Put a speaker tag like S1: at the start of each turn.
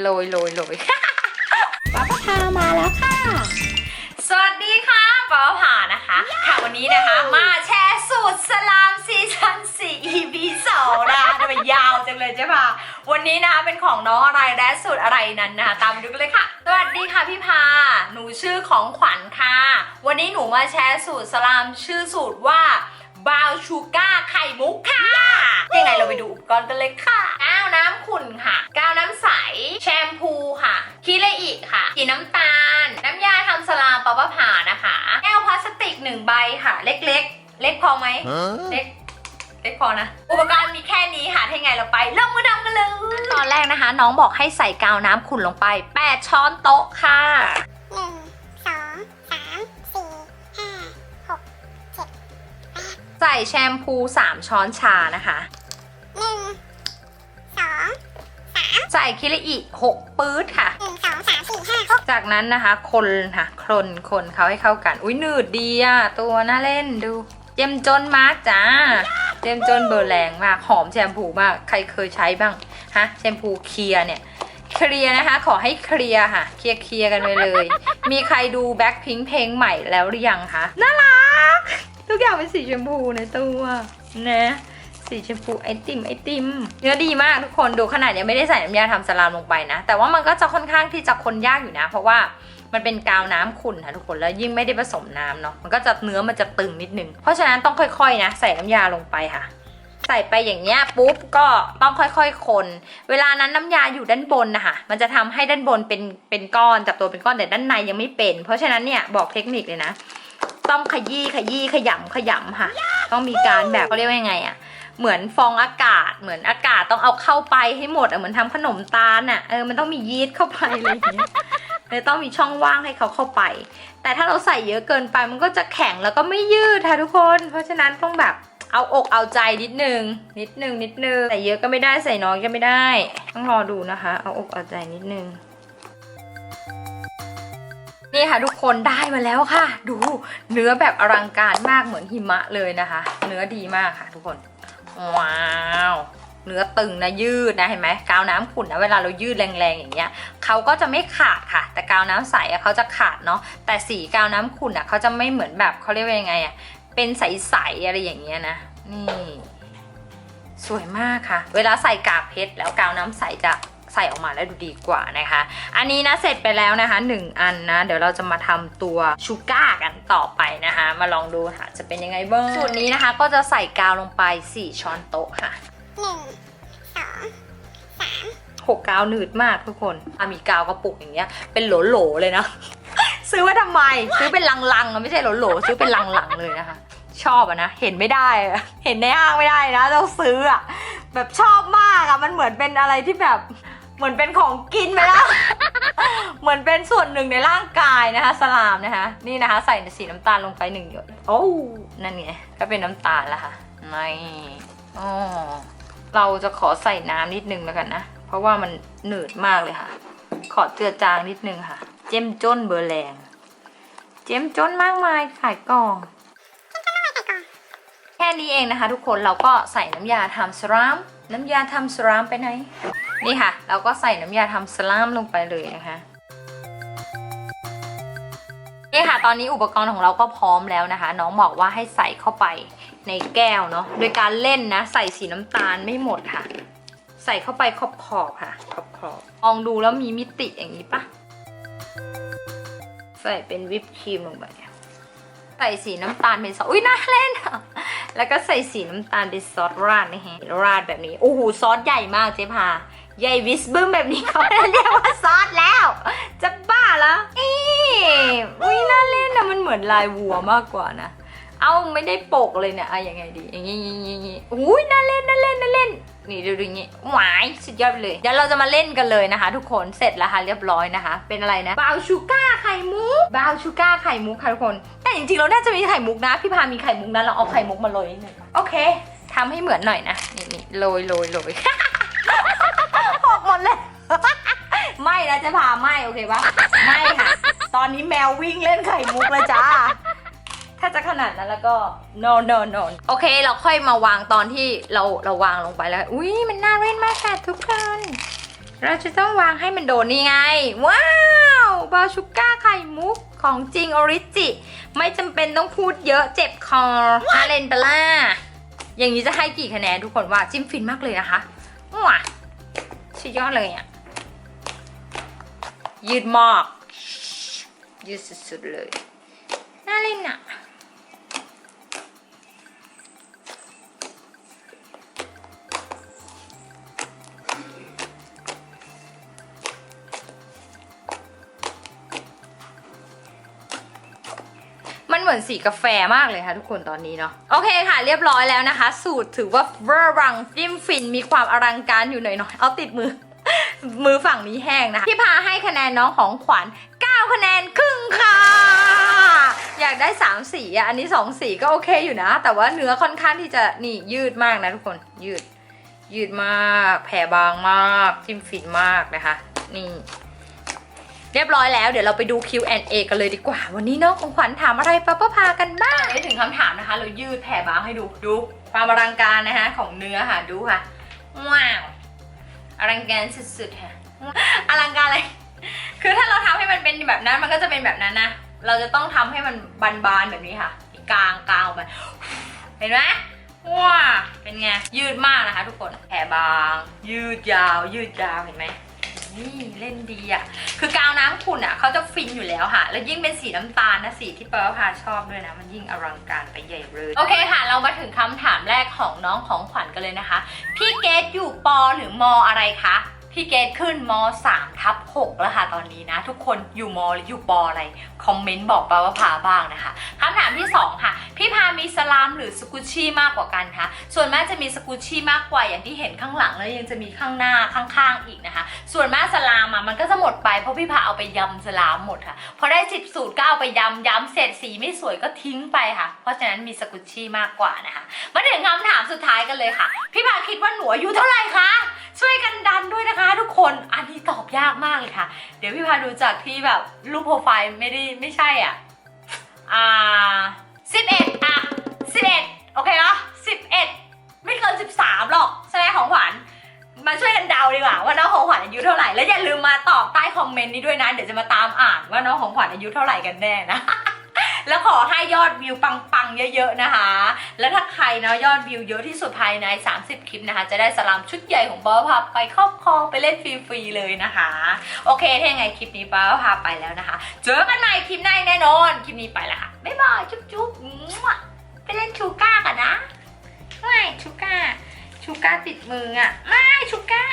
S1: โรยโรยโรย
S2: ป้าพามาแล้วค่ะ
S1: สวัสดีค่ะป้าผ่านะคะ ค่ะวันนี้นะคะมาแชร์สูตรสลามซีซั่น4 EP 2นะคะทำไมยาวจังเลยเจ๊พาวันนี้นะคะเป็นของน้องอะไรและสูตรอะไรนั้นนะคะตามดูกันเลยค่ะ สวัสดีค่ะพี่พา หนูชื่อของขวัญค่ะ วันนี้หนูมาแชร์สูตรสลามชื่อสูตรว่า บาวชูก้าไข่มุกค่ะ ยังไงเราไปดูอุปกรณ์กันเลยค่ะกาวน้ำขุ่นค่ะกาวน้ำใส แชมพูค่ะ คิเลอิค่ะสีน้ำตาล น้ำยาทำสลามปะปะผ่านะคะ แก้วพลาสติกหนึ่งใบค่ะ เล็กๆ เล็กพอไหมเล็กเล็กพอนะ อุปกรณ์มีแค่นี้ค่ะถ้าไงเราไปลงมือทำกันเลย ตอนแรกนะคะ น้องบอกให้ใส่กาวน้ำขุ่นลงไป 8 ช้อนโต๊ะค่ะ ใส่แชมพู 3 ช้อนชานะคะ
S3: หนึ่งสอง
S1: ใส่คิริอิ6ปื๊ดค่ะ
S3: หนึ่งสองสามสี่ห้าหก
S1: จากนั้นนะคะ คนค่ะคนคนเขาให้เข้ากัน อุ้ยหนืดดีอะตัวน่าเล่นดู เจมจนมากจ้า เจมจนเบอร์แรงมาก หอมแชมพูมาก ใครเคยใช้บ้างฮะแชมพูเคลียร์เนี่ยเคลียร์นะคะ ขอให้เคลียร์ค่ะ เคลียร์เคลียร์กันไปเลย มีใครดูแบ็คพิงเพลงใหม่แล้วหรือยังคะน่ารัก ทุกอย่างเป็นสีชมพูในตัวนะสีชมพูไอติมไอติมเนื้อดีมากทุกคนดูขนาดยังไม่ได้ใส่น้ำยาทำสลามลงไปนะ แต่ว่ามันก็จะค่อนข้างที่จะคนยากอยู่นะ เพราะว่ามันเป็นกาวน้ำขุ่นค่ะทุกคนแล้วยิ่งไม่ได้ผสมน้ำเนาะมันก็จะเนื้อมันจะตึงนิดนึง เพราะฉะนั้นต้องค่อยๆนะ ใส่น้ำยาลงไปค่ะ ใส่ไปอย่างเงี้ยปุ๊บก็ต้องค่อยๆคน เวลานั้นน้ำยาอยู่ด้านบนนะคะมันจะทำให้ด้านบนเป็นเป็นก้อนจับตัวเป็นก้อนแต่ด้านในยังไม่เป็น เพราะฉะนั้นเนี่ยบอกเทคนิคเลยนะ ต้องขยี้ขยี้ขยำขยำค่ะ ต้องมีการแบบเขาเรียกว่ายังไงอะเหมือนฟองอากาศเหมือนอากาศต้องเอาเข้าไปให้หมดอะเหมือนทำขนมตาลอะเออมันต้องมียีสต์เข้าไปอะไรอย่างเงี้ยเลยต้องมีช่องว่างให้เขาเข้าไป แต่ถ้าเราใส่เยอะเกินไปมันก็จะแข็งแล้วก็ไม่ยืดค่ะทุกคน เพราะฉะนั้นต้องแบบเอาอกเอาใจนิดนึง นิดนึงนิดนึงใส่เยอะก็ไม่ได้ใส่น้อยก็ไม่ได้ ต้องรอดูนะคะ เอาอกเอาใจนิดนึง นี่ค่ะทุกคนได้มาแล้วค่ะ ดูเนื้อแบบอลังการมากเหมือนหิมะเลยนะคะ เนื้อดีมากค่ะ ทุกคนว้าวเนื้อตึงนะยืดนะเห็นไหมกาวน้ำขุ่นนะเวลาเรายืดแรงๆอย่างเงี้ยเขาก็จะไม่ขาดค่ะ แต่กาวน้ำใสอะเขาจะขาดเนาะแต่สีกาวน้ำขุ่นอะเขาจะไม่เหมือนแบบเขาเรียกว่ายังไงอะเป็นใสๆอะไรอย่างเงี้ยนะนี่ สวยมากค่ะ เวลาใส่กากเพชรแล้วกาวน้ำใสจะ ใส่ออกมาแล้วดูดีกว่านะคะ อันนี้นะเสร็จไปแล้วนะคะหนึ่งอันนะ เดี๋ยวเราจะมาทำตัวชูก้ากันต่อไปนะคะ มาลองดูค่ะ จะเป็นยังไงบ้างสูตรนี้นะคะ ก็จะใส่กาวลงไป 4 ช้อนโต๊ะค่ะ
S3: หนึ่งสองสาม
S1: หกกาวหนืดมากทุกคนอามีกาวกระปุกอย่างเงี้ย เป็นโหลๆเลยนะ ซื้อไว้ทำไม ซื้อเป็นลังๆอะไม่ใช่โหลๆซื้อเป็นลังๆเลยนะคะชอบอะนะ เห็นไม่ได้อะเห็นในห้างไม่ได้นะ ต้องซื้ออะแบบชอบมากอะมันเหมือนเป็นอะไรที่แบบ เหมือนเป็นของกินไปแล้ว เหมือนเป็นส่วนหนึ่งในร่างกายนะคะ สลามนะคะ นี่นะคะ ใส่สีน้ำตาลลงไปหนึ่งหยดโอ้นั่นไงก็เป็นน้ำตาลแล้วค่ะไม่อ๋อเราจะขอใส่น้ำนิดนึงแล้วกันนะ เพราะว่ามันหนืดมากเลยค่ะ ขอเจือจางนิดนึงค่ะ เจ้มจ้นเบอร์แรง เจ้มจ้นมากมายขายกล่องแค่นี้เองนะคะ ทุกคนเราก็ใส่น้ำยาทำสลามน้ำยาทำสลามไปไหนนี่ค่ะ เราก็ใส่น้ำยาทำสลามลงไปเลยนะคะนี่ค่ะตอนนี้อุปกรณ์ของเราก็พร้อมแล้วนะคะ น้องบอกว่าให้ใส่เข้าไปในแก้วเนาะโดยการเล่นนะ ใส่สีน้ำตาลไม่หมดค่ะ ใส่เข้าไปขอบขอบๆค่ะ ขอบขอบๆมองดูแล้วมีมิติอย่างนี้ปะใส่เป็นวิปครีมลงไปใส่สีน้ำตาลเป็นซอสอุ้ยน่าเล่นอะ แล้วก็ใส่สีน้ำตาลเป็นซอสราดนะฮะ ราดแบบนี้ โอ้โห ซอสใหญ่มากเจ๊พา ใหญ่วิสบึ้มแบบนี้เขาเรียกว่าซอสแล้ว จะบ้าแล้วนี่อุ้ยน่าเล่นนะมันเหมือนลายวัวมากกว่านะ เอาไม่ได้โปกเลยเนี่ยอะยังไงดี อย่างงี้อย่างงี้อย่างงี้อุ้ยน่าเล่นน่าเล่นน่าเล่น นี่ดูดูอย่างงี้หวายสุดยอดไปเลย เดี๋ยวเราจะมาเล่นกันเลยนะคะ ทุกคน เสร็จแล้วค่ะเรียบร้อยนะคะ เป็นอะไรนะบาวชูก้า ข่มุกบาวชูก้าไข่มุกค่ะทุกคน แต่จริงๆเราน่าจะมีไข่มุกนะ พี่พามีไข่มุกนะเราเอาไข่มุกมาโรยนิดนึงโอเคทำให้เหมือนหน่อยนะนี่นี่โรยโรยโรย ออกหมดเลย ไม่นะจะพาไม่โอเคปะไม่ค่ะ ตอนนี้แมววิ่งเล่นไข่มุกเลยจ้า ถ้าจะขนาดนั้นแล้วก็ no no no โอเคเราค่อยมาวางตอนที่เราเราวางลงไปแล้ว อุ้ยมันน่าเล่นมากค่ะทุกคน เราจะต้องวางให้มันโดนนี่ไง ว้าว บาชูก้าไข่มุกของจริงออริจิ ไม่จำเป็นต้องพูดเยอะเจ็บคออาเลนเปล่าอย่างนี้จะให้กี่คะแนนทุกคนว่าจิ้มฟินมากเลยนะคะว้าสุดยอดเลยอะ ยืดมากยืดสุดๆเลย น่าเล่นอะ มือนสีกาแฟมากเลยค่ะทุกคนตอนนี้เนาะโอเคค่ะ เรียบร้อยแล้วนะคะ สูตรถือว่าเวอร์รังจิ้มฟินมีความอลังการอยู่หน่อยๆเอาติดมือ มือฝั่งนี้แห้งนะคะพี่พาให้คะแนนน้องของขวัญ9คะแนนครึ่งค่ะ อยากได้ 3 สีอะอันนี้ 2 สีก็โอเคอยู่นะ แต่ว่าเนื้อค่อนข้างที่จะนี่ยืดมากนะทุกคนยืด ยืดมาก แผ่บางมากจิ้มฟินมากนะคะ นี่ เรียบร้อยแล้วเดี๋ยวเราไปดู Q&A กันเลยดีกว่า วันนี้น้องของขวัญถามอะไรป้าป้าพากันบ้างไปถึงคำถามนะคะ เรายืดแผ่บางให้ดูดูความอลังการนะคะของเนื้อค่ะดูค่ะ ว้าวอลังการสุดๆค่ะอลังการเลยคือถ้าเราทำให้มันเป็นแบบนั้นมันก็จะเป็นแบบนั้นนะ เราจะต้องทำให้มันบานๆแบบนี้ค่ะ กลางกลางออกไปเห็นไหมว้าเป็นไงยืดมากนะคะ ทุกคนแผ่บาง ยืดยาว ยืดยาวเห็นไหม นี่เล่นดีอะ คือกาวน้ำขุ่นอะเขาจะฟินอยู่แล้วค่ะ แล้วยิ่งเป็นสีน้ำตาลนะสีที่เปอร์พาชอบด้วยนะ มันยิ่งอลังการไปใหญ่เลย โอเคค่ะ เรามาถึงคำถามแรกของน้องของขวัญกันเลยนะคะ พี่เกดอยู่ปอหรือมออะไรคะ พี่เกดขึ้นม3ทับ 6 แล้วค่ะตอนนี้นะ ทุกคนอยู่มหรืออยู่ปออะไร คอมเมนต์บอกปาว่าพาบ้างนะคะคำถามที่ 2 ค่ะ พี่พามีสลามหรือสกุชี่มากกว่ากันคะส่วนมากจะมีสกุชี่มากกว่าอย่างที่เห็นข้างหลังแล้วยังจะมีข้างหน้าข้างๆอีกนะคะ ส่วนมากสลามอะมันก็จะหมดไปเพราะพี่พาเอาไปยำสลามหมดค่ะพอได้สิบสูตรก็เอาไปยำยำเสร็จสีไม่สวยก็ทิ้งไปค่ะ เพราะฉะนั้นมีสกุชชี่มากกว่านะคะมาถึงคำถามสุดท้ายกันเลยค่ะ พี่พาคิดว่าหนูอายุเท่าไหร่คะช่วยกันดันด้วยนะคะ ทุกคนอันนี้ตอบยากมากเลยค่ะ เดี๋ยวพี่พาดูจากที่แบบรูปโปรไฟล์ไม่ได้ไม่ใช่อะ อ่าสิบเอ็ดอะสิบเอ็ดโอเคเหรอสิบเอ็ดไม่เกินสิบสามหรอกใช่ไหมของขวัญมาช่วยกันเดาดีกว่าว่าน้องของขวัญอายุเท่าไหร่ แล้วอย่าลืมมาตอบใต้คอมเมนต์นี้ด้วยนะ เดี๋ยวจะมาตามอ่านว่าน้องของขวัญอายุเท่าไหร่กันแน่นะ แล้วขอให้ยอดวิวปังๆเยอะๆนะคะ แล้วถ้าใครเนาะยอดวิวเยอะที่สุดภายใน 30 คลิปนะคะ จะได้สลามชุดใหญ่ของป้าพาไปครอบครองไปเล่นฟรีๆเลยนะคะ โอเคถ้ายังไงคลิปนี้ป้าพาไปแล้วนะคะ เจอกันใหม่คลิปหน้าแน่นอน คลิปนี้ไปละค่ะบ๊ายบายจุ๊บๆไปเล่นชูก้ากันนะไม่ชูก้าชูก้าติดมืออะไม่ชูก้า